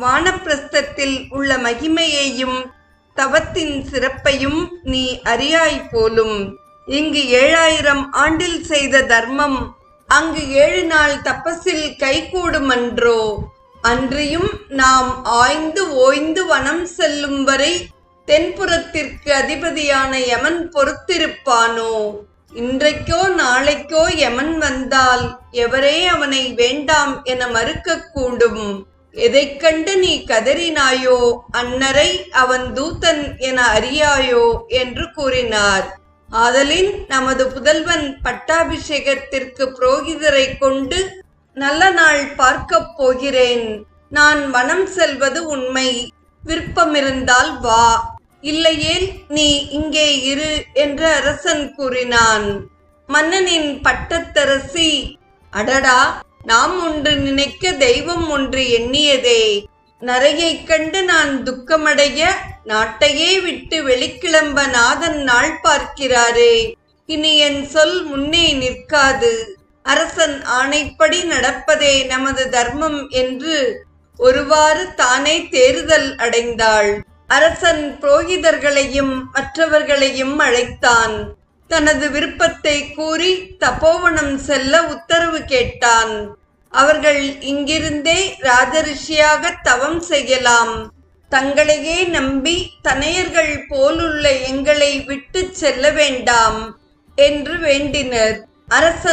வானப்பிரஸ்தத்தில் உள்ள மகிமையையும் தவத்தின் சிறப்பையும் நீ அறியாய் போலும். இங்கு ஏழாயிரம் ஆண்டில் செய்த தர்மம் அங்கு ஏழு நாள் தப்பஸில் கைகூடுமன்றோ? அன்றியும் நாம் ஆய்ந்து ஓய்ந்து வனம் செல்லும் வரை தென்புறத்திற்கு அதிபதியான யமன் பொறுத்திருப்பானோ? இன்றைக்கோ நாளைக்கோ யமன் வந்தால் எவரே அவனை வேண்டாம் என மறுக்கக்கூடும். எதைக் கண்டு நீ கதறினாயோ அன்னரை அவன் தூதன் என அறியாயோ என்று கூறினார். ஆதலின் நமது புதல்வன் பட்டாபிஷேகத்திற்கு புரோகிதரை கொண்டு நல்ல நாள் பார்க்கப் போகிறேன். நான் வனம் செல்வது உண்மை. விருப்பமிருந்தால் வா. இல்லையேல் நீ இங்கே இரு என்று அரசன் கூறினான். மன்னனின் பட்டத்தரசி அடடா! நாம் ஒன்று நினைக்க தெய்வம் ஒன்று எண்ணியதே. நரையைக் கண்டு நான் துக்கமடைய நாட்டையே விட்டு வெளிக்கிளம்ப நாதன் நாள் பார்க்கிறாரே. இனி என் சொல் முன்னே நிற்காது. அரசன் ஆணைப்படி நடப்பதே நமது தர்மம் என்று ஒருவாறு தானே தேறுதல் அடைந்தாள். அரசன் புரோகிதர்களையும் மற்றவர்களையும் அழைத்தான். தனது விருப்பத்தை கூறி தபோவனம் செல்ல உத்தரவு கேட்டான். அவர்கள் இங்கிருந்தே ராஜரிஷியாக தவம் செய்யலாம். தங்களையே நம்பி தனையர்கள் போலுள்ள எங்களை விட்டு செல்ல வேண்டாம் என்று வேண்டினர். அரசன்